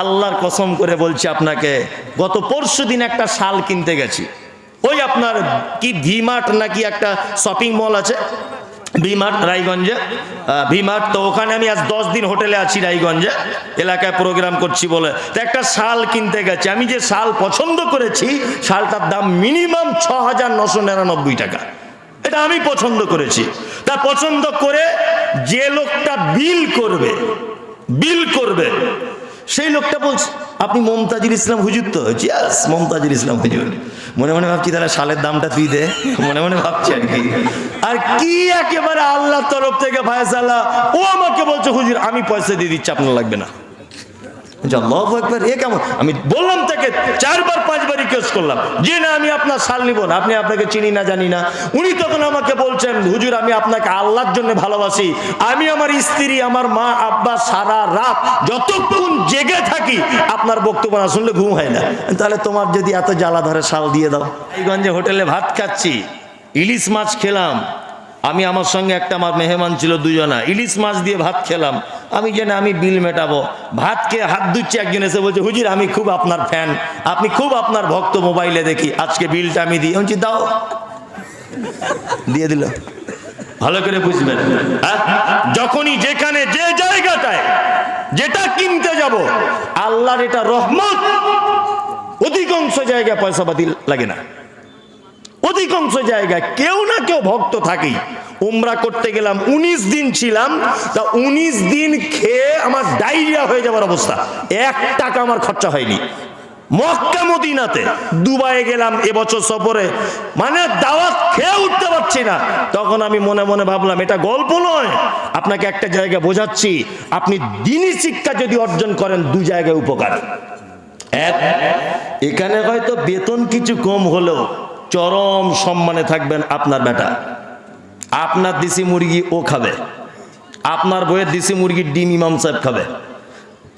আল্লাহর কসম করে বলছি আপনাকে, গত পরশু দিন একটা শাল কিনতে গেছি। ওই আপনার কি ভিমার্ট নাকি একটা শপিং মল আছে? ভিমার্ট, রায়গঞ্জে। ভিমার্ট, তো ওখানে আমি আজ দশ দিন হোটেলে আছি রায়গঞ্জে। এলাকায় প্রোগ্রাম করছি বলে। তো একটা শাল কিনতে গেছি। আমি যে শাল পছন্দ করেছি, শালটার দাম মিনিমাম ছ হাজার নশো নিরানব্বই টাকা। এটা আমি পছন্দ করেছি। তা পছন্দ করে যে লোকটা বিল করবে বিল করবে সেই লোকটা বলছে, আপনি মমতাজুল ইসলাম হুজুর তো? ইয়াস, মমতাজুল ইসলাম হুজুর। মনে মনে ভাবছি তারা সালের দামটা তুই দে। মনে মনে ভাবছি আর কি। আর কি একেবারে আল্লাহর তরফ থেকে ভাইসালা ও আমাকে বলছে, হুজুর, আমি পয়সা দিয়ে দিচ্ছি, আপনার লাগবে না। আমি বললাম তাকে, চারবার, পাঁচবার রিকোয়েস্ট করলাম। যে না, আমি আপনার সাল নিব না, আপনি আপনাকে চিনি না, জানি না। উনি আমাকে বলছেন, হুজুর, আমি আপনাকে আল্লাহর জন্য ভালোবাসি। আমি আমার স্ত্রী, আমার মা, আব্বা সারা রাত যতক্ষণ জেগে থাকি, আপনার বক্তব্য না শুনলে ঘুম হয় না। তাহলে তোমার যদি এত জ্বালা ধরে শাল দিয়ে দাও। এইগঞ্জে হোটেলে ভাত খাচ্ছি। ইলিশ মাছ খেলাম। আমি আমার সঙ্গে একটা আমার মেহমান ছিল দুজনা। ইলিশ মাছ দিয়ে ভাত খেলাম। আমি জানি আমি বিল মেটাবো। ভাতকে হাত ধুচ্ছি একজন এসে বলছে হুজির আমি খুব আপনার ফ্যান আপনি খুব আপনার ভক্ত মোবাইলে দেখি। আজকে বিলটা আমি দিই। বলছি, দাও। দিয়ে দিল। ভালো করে বুঝবেন। হ্যাঁ? যখনই যেখানে যে জায়গাটায় যেটা কিনতে যাব আল্লাহর এটা রহমত অধিকাংশ জায়গায় পয়সা পাতি লাগে না। অধিকাংশ জায়গায় কেউ না কেউ ভক্ত থাকেই। উমরা করতে গেলাম ১৯ দিন ছিলাম, তা ১৯ দিন খেয়ে আমার ডায়রিয়া হয়ে যাওয়ার অবস্থা। এক টাকা আমার খরচা হয়নি। মক্কা মদিনাতে দুবাইয়ে গেলাম এবছর সফরে। মানে দাওয়াত খেয়ে উঠতে পারছি না। তখন আমি মনে মনে ভাবলাম, এটা গল্প নয়। আপনাকে একটা জায়গা বোঝাচ্ছি। আপনি দিনই শিক্ষা যদি অর্জন করেন, দু জায়গায় উপকার। এক, এখানে হয়তো বেতন কিছু কম হলেও চরম সম্মানে থাকবেন আপনার বেটা। আপনার দেশি মুরগি ও খাবে। আপনার বইয়ের দেশি মুরগির ডিম ইমাম সাহেব খাবে।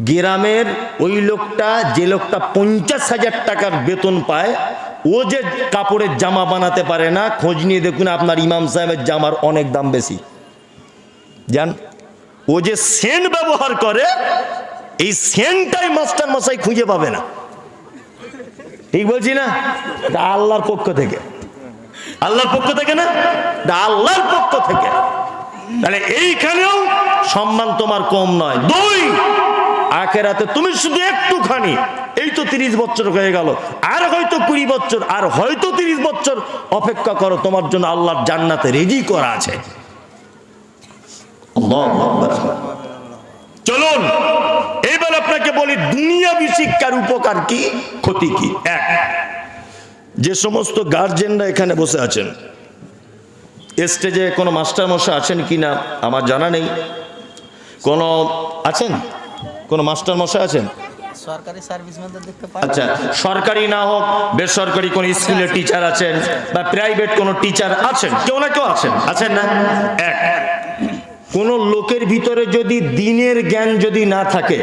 গ্রামের ওই লোকটা, যে লোকটা পঞ্চাশ হাজার টাকার বেতন পায়, ও যে কাপড়ের জামা বানাতে পারে না, খোঁজ নিয়ে দেখুন আপনার ইমাম সাহেবের জামার অনেক দাম বেশি। জান, ও যে সেন্ট ব্যবহার করে, এই সেন্টটাই মাস্টার মশাই খুঁজে পাবে না। ঠিক বলছি না? এটা আল্লাহর পক্ষ থেকে। আল্লাহর পক্ষ থেকে না? এটা আল্লাহর পক্ষ থেকে। তাহলে এইখানেও সম্মান তোমার কম নয়। দুই, আখেরাতে তুমি শুধু একটুখানি। এই তো তিরিশ বছর হয়ে গেল। আর হয়তো কুড়ি বছর, আর হয়তো তিরিশ বছর অপেক্ষা করো, তোমার জন্য আল্লাহর জান্নাতে রেডি করা আছে। চলুন। বলি দুনিয়াবি শিক্ষার উপকার কি? ক্ষতি কি? এক যে সমস্ত গার্জেনরা এখানে বসে আছেন স্টেজে কোনো মাস্টার মশাই আছেন কি না আমার জানা নেই। কোনো আছেন? কোনো মাস্টার মশাই আছেন? সরকারি আচ্ছা সরকারি না হোক বেসরকারি কোনো স্কুলের টিচার আছেন বা প্রাইভেট কোনো টিচার আছেন কেউ না কেউ আছেন আছেন না? এক কোন লোকের ভিতরে যদি দিনের জ্ঞান যদি না থাকে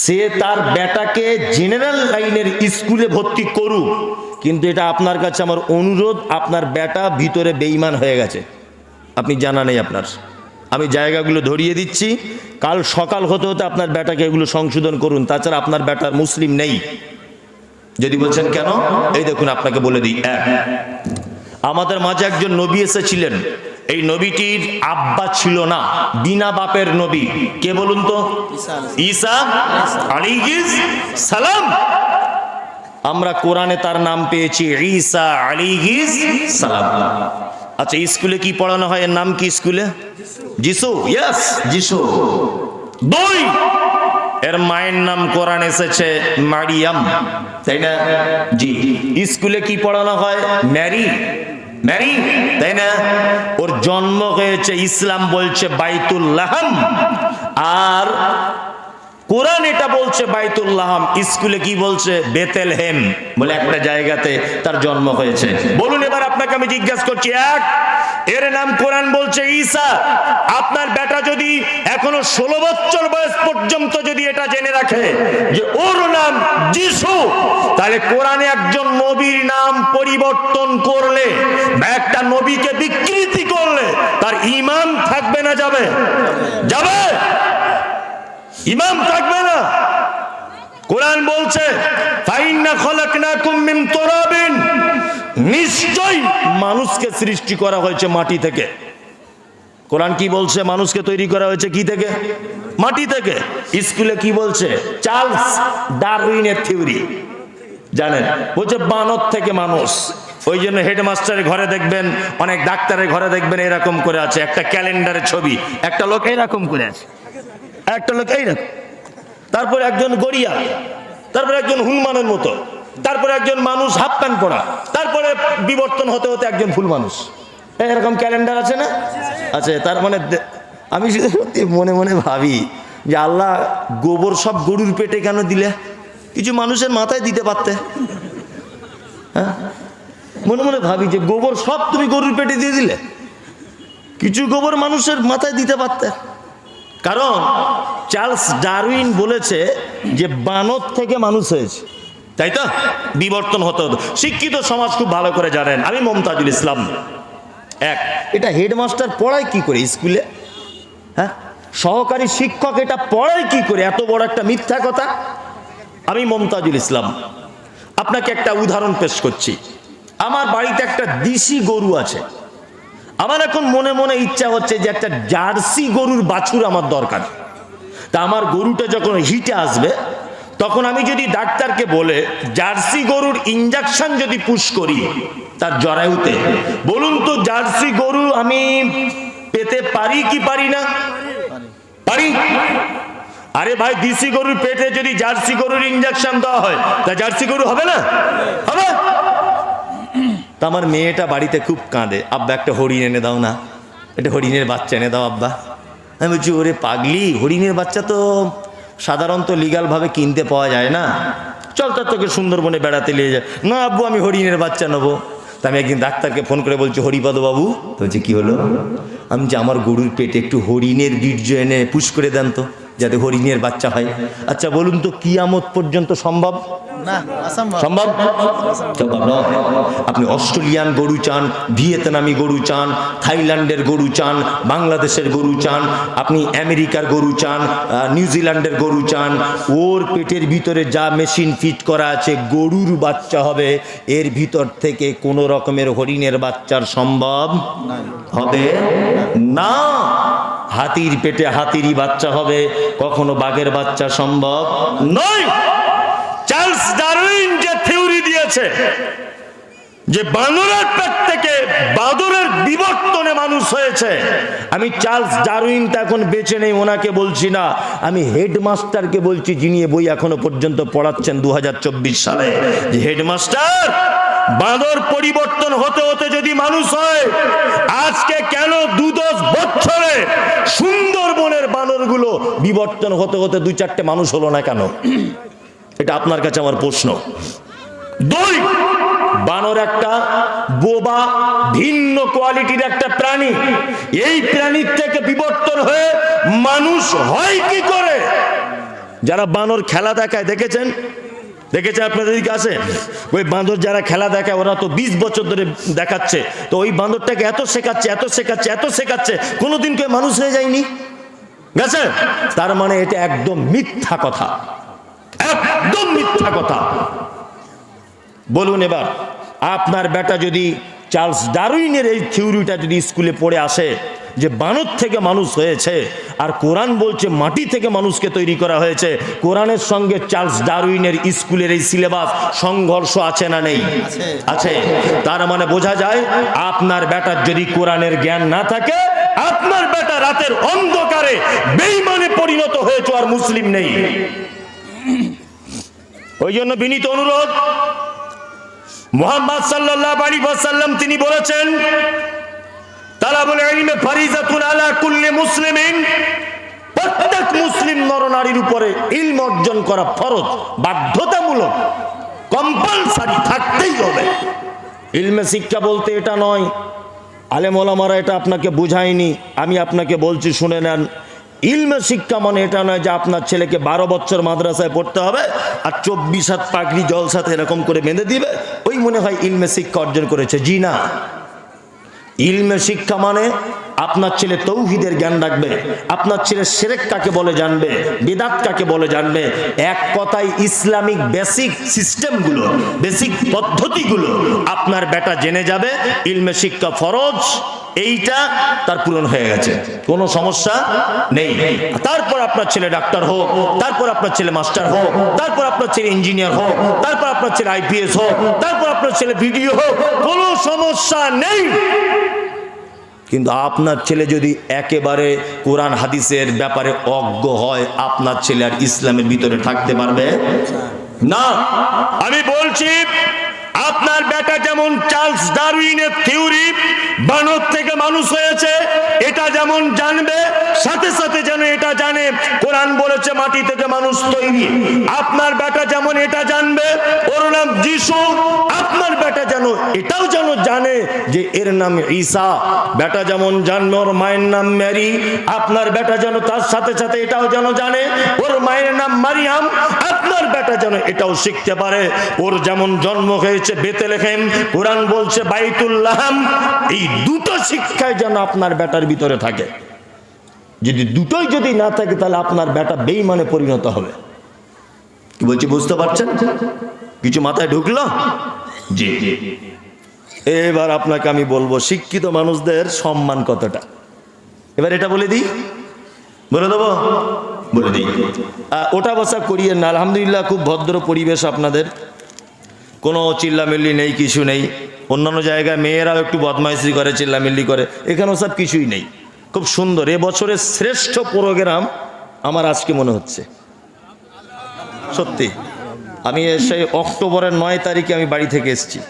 সে তার বেটাকে জেনারেল লাইনের স্কুলে ভর্তি করুক। কিন্তু এটা আপনার কাছে আমার অনুরোধ, আপনার বেটা ভিতরে বেইমান হয়ে গেছে। আপনি জানা নেই আপনার। আমি জায়গাগুলো ধরিয়ে দিচ্ছি। কাল সকাল হতে হতে আপনার বেটাকে এগুলো সংশোধন করুন। তাছাড়া আপনার বেটার মুসলিম নেই। যদি বলছেন কেন? এই দেখুন, আপনাকে বলে দিই। আমাদের মাঝে একজন নবী এসেছিলেন। এই নবীটির আব্বা ছিল না বিনা বাপের নবী। কে বলুন তো? ঈসা আলাইহিস সালাম। আমরা কোরআনে তার নাম পেয়েছি ঈসা আলাইহিস সালাম। আচ্ছা স্কুলে কি পড়ানো হয়? এর নাম কি স্কুলে? যিশু ইয়েস যিশু দুই। এর মায়ের নাম কোরআন এসেছে মারিয়াম। তাই না? জি। স্কুলে কি পড়ানো হয়? ম্যারি। ম্যারি তাই না? ওর জন্ম হয়েছে ইসলাম বলছে বাইতুল্লাহম আর বলছে বাইতুল্লাহম স্কুলে কি বলছে? বেতেলহেম বলে একটা জায়গাতে তার জন্ম হয়েছে। বলুন এবার আপনাকে আমি জিজ্ঞাসা করছি, এক, এর নাম কোরআন বলছে ঈসা। আপনার বেটা যদি এখনও ষোলো বছর বয়স পর্যন্ত যদি এটা জেনে রাখে যে ওর নাম যিশু, তাহলে কোরআনে একজন নবীর নাম পরিবর্তন করলে বা একটা নবীকে বিকৃতি করলে তার ইমান থাকবে না, যাবে? যাবে? ইমাম থাকবে না। কোরআন বলছে, ফাইন্না খলাকনাকুম মিন তুরাবিন। নিশ্চয় মানুষকে সৃষ্টি করা হয়েছে মাটি থেকে। কোরআন কি বলছে? মানুষকে তৈরি করা হয়েছে কি থেকে? মাটি থেকে। স্কুলে কি বলছে? চার্লস ডারউইনের থিওরি। জানেন? বলছে, বানর থেকে মানুষ। ওই জন্য হেডমাস্টারের ঘরে দেখবেন, অনেক ডাক্তারের ঘরে দেখবেন এরকম করে আছে। একটা ক্যালেন্ডারের ছবি। একটা লোক এরকম করে আছে। একটা লোক এইরকম তারপরে একজন গড়িয়া, তারপরে একজন হুলমানের মতো, তারপরে একজন মানুষ হাফ প্যান্ট পরা, তারপরে বিবর্তন হতে হতে একজন ফুল মানুষ। এরকম ক্যালেন্ডার আছে না? আছে, তার মানে আমি শুধু সত্যি মনে মনে ভাবি যে আল্লাহ গোবর সব গরুর পেটে কেন দিলে? কিছু মানুষের মাথায় দিতে পারতে। হ্যাঁ? মনে মনে ভাবি যে গোবর সব তুমি গরুর পেটে দিয়ে দিলে। কিছু গোবর মানুষের মাথায় দিতে পারতে। কারণ চার্লস ডারউইন বলেছে যে বানর থেকে মানুষ হয়েছে। তাই তো? বিবর্তন হতে হতো। শিক্ষিত সমাজ খুব ভালো করে জানেন। আমি মমতাজুল ইসলাম। এক, এটা হেডমাস্টার পড়ায় কি করে স্কুলে? হ্যাঁ? সহকারী শিক্ষক এটা পড়ায় কি করে? এত বড় একটা মিথ্যা কথা? আমি মমতাজুল ইসলাম। আপনাকে একটা উদাহরণ পেশ করছি। আমার বাড়িতে একটা দিশি গরু আছে। আমার এখন মনে মনে ইচ্ছা হচ্ছে যে একটা জার্সি গরুর বাছুর আমার দরকার। তা আমার গরুটা যখন হিটে আসবে, তখন আমি যদি ডাক্তারকে বলে, জার্সি গরুর ইঞ্জেকশন যদি পুশ করি, তার জরায়ুতে বলুন তো, জার্সি গরু আমি পেতে পারি কি পারি না? পারি? আরে ভাই, দিশি গরুর পেটে যদি জার্সি গরুর ইঞ্জেকশন দেওয়া হয়, তা জার্সি গরু হবে না? হবে? তা আমার মেয়েটা বাড়িতে খুব কাঁদে। আব্বা একটা হরিণ এনে দাও না। একটা হরিণের বাচ্চা এনে দাও আব্বা। আমি বলছি, ওরে পাগলি, হরিণের বাচ্চা তো সাধারণত লিগালভাবে কিনতে পাওয়া যায় না। চল তার তোকে সুন্দরবনে বেড়াতে নিয়ে যায় না আব্বু, আমি হরিণের বাচ্চা নেব। তা আমি একদিন ডাক্তারকে ফোন করে বলছি, হরিপদ বাবু। তো বলছে, কী হলো? আমি যে আমার গরুর পেটে একটু হরিণের বীর্য এনে পুশ করে দেন তো, যাতে হরিণের বাচ্চা হয়। আচ্ছা বলুন তো, কিয়ামত পর্যন্ত সম্ভব? সম্ভব? সম্ভব নয়। আপনি অস্ট্রেলিয়ান গরু চান ভিয়েতনামি গরু চান থাইল্যান্ডের গরু চান বাংলাদেশের গরু চান আপনি আমেরিকার গরু চান নিউজিল্যান্ডের গরু চান ওর পেটের ভিতরে যা মেশিন ফিট করা আছে গরুর বাচ্চা হবে এর ভিতর থেকে কোনো রকমের হরিণের বাচ্চার সম্ভব হবে না। হাতির পেটে হাতিরই বাচ্চা হবে কখনো বাঘের বাচ্চা সম্ভব নয় চার্লস ডারউইন যে থিওরি দিয়েছে যে বানরের পেট থেকে বাদরের বিবর্তনে মানুষ হয়েছে। আমি চার্লস ডারউইনটা এখন বেঁচে নেই, ওনাকে বলছি না। আমি হেডমাস্টারকে বলছি, যিনি বই এখনও পর্যন্ত পড়াচ্ছেন দু হাজার চব্বিশ সালে। যে হেডমাস্টার, বাঁদর পরিবর্তন হতে হতে যদি মানুষ হয়, আজকে কেন দু দশ বছরে সুন্দরবনের বানরগুলো বিবর্তন হতে হতে দুই চারটে মানুষ হলো না কেন? এটা আপনার কাছে আমার প্রশ্ন। দুই, বানর একটা বোবা ভিন্ন কোয়ালিটির একটা প্রাণী। এই প্রাণীর থেকে বিবর্তন হয়ে মানুষ হয় কি করে? যারা বানর খেলা দেখায়, দেখেছেন? দেখেছেন আপনাদের দিকে আছে? ওই বাঁদর যারা খেলা দেখায়, ওরা তো বিশ বছর ধরে দেখাচ্ছে। তো ওই বাঁদরটাকে এত শেখাচ্ছে এত শেখাচ্ছে এত শেখাচ্ছে, কোনোদিন কেউ মানুষ হয়ে যায়নি? গেছে? তার মানে এটা একদম মিথ্যা কথা। একদম মিথ্যা কথা। বলুন এবার আপনার বেটা যদি চার্লস ডারউইনের এই থিওরিটা যদি স্কুলে পড়ে আসে যে বানর থেকে মানুষ হয়েছে আর কোরআন বলছে মাটি থেকে মানুষকে তৈরি করা হয়েছে কোরআনের সঙ্গে চার্লস ডারউইনের স্কুলের এই সিলেবাস সংঘর্ষ আছে না নেই? আছে। আছে। তার মানে বোঝা যায় আপনার বেটার যদি কোরআনের জ্ঞান না থাকে আপনার বেটা রাতের অন্ধকারে বেইমানে পরিণত হয়েছে আর মুসলিম নেই। ওই জন্য বিনীত অনুরোধ মোহাম্মদ সাল্লাল্লাহু আলাইহি ওয়াসাল্লাম তিনি বলেছেন, তালাবুল আলা বলতে এটা নয় এটা আপনাকে বুঝায়নি, আমি আপনাকে বলছি শুনে নেন। ইলমে শিক্ষা মানে এটা নয় যে আপনার ছেলেকে বারো বছর মাদ্রাসায় পড়তে হবে আর চব্বিশ হাত পাগড়ি জল সাথে এরকম করে বেঁধে দিবে মনে হয় ইলমে শিক্ষা অর্জন করেছে। জি না। ইলমে শিক্ষা মানে আপনার ছেলে তৌহিদের জ্ঞান রাখবে, আপনার ছেলে সেরেক কাকে বলে জানবে, বেদাত কাকে বলে জানবে, এক কথায় ইসলামিক বেসিক সিস্টেমগুলো বেসিক পদ্ধতিগুলো আপনার বেটা জেনে যাবে, ইলমে শিক্ষা ফরজ, এইটা তার পূরণ হয়ে গেছে, কোনো সমস্যা নেই। তারপর আপনার ছেলে ডাক্তার হোক, তারপর আপনার ছেলে মাস্টার হোক, তারপর আপনার ছেলে ইঞ্জিনিয়ার হোক, তারপর আপনার ছেলে আইপিএস হোক, তারপর আপনার ছেলে ভিডিও হোক, কোনো সমস্যা নেই। কিন্তু আপনার ছেলে যদি একেবারে কোরআন হাদিসের ব্যাপারে অজ্ঞ হয়, আপনার ছেলে আর ইসলামের ভিতরে থাকতে পারবে? না। আমি বলছি, আপনার বেটা যেমন চার্লস ডারউইনের থিওরি বানর থেকে মানুষ হয়েছে, এটা যেমন জানবে, সাথে সাথে যেন এটা জানে, কোরআন বলেছে মাটি থেকে মানুষ তৈরি। আপনার বেটা যেমন এটা জানবে, ওর নাম বেটা যেন এটাও যেন জানে যে এর নাম ঈসা। বেটা যেমন জানবে ওর মায়ের নাম ম্যারি, আপনার বেটা যেন তার সাথে সাথে এটাও যেন জানে, ওর মায়ের নাম মারিয়াম, আপনার বেটা যেন এটাও শিখতে পারে। ওর যেমন জন্ম হয়েছে বেতেলেখেম কোরআন বলছে বাইতুল্লাহাম এই দুটো শিক্ষায় যেন আপনার বেটার ভিতরে থাকে। যদি দুটোই যদি না থাকে, তাহলে আপনার বেটা বেইমানে পরিণত হবে। কি বলছি, বুঝতে পারছেন? কিছু মাথায় ঢুকলো? জি। এবার আপনাকে আমি বলব, শিক্ষিত মানুষদের সম্মান কতটা? এবার এটা বলে দিই। বলে দেবো? বলে দিই। ওটা বসা করিয়ে না। আলহামদুলিল্লাহ, খুব ভদ্র পরিবেশ আপনাদের। কোনো চিল্লামিল্লি নেই, কিছু নেই। অন্যান্য জায়গায় মেয়েরাও একটু বদমাইশি করে, চিল্লামিল্লি করে। এখানেও সব কিছুই নেই। খুব সুন্দর। এ বছরের শ্রেষ্ঠ প্রোগ্রাম আমার আজকে মনে হচ্ছে। সত্যি। আমি এসে অক্টোবরের নয় তারিখে আমি বাড়ি থেকে এসেছি।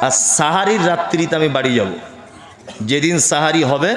আর সাহারির রাত্রিতে আমি বাড়ি যাব। যেদিন সাহারি হবে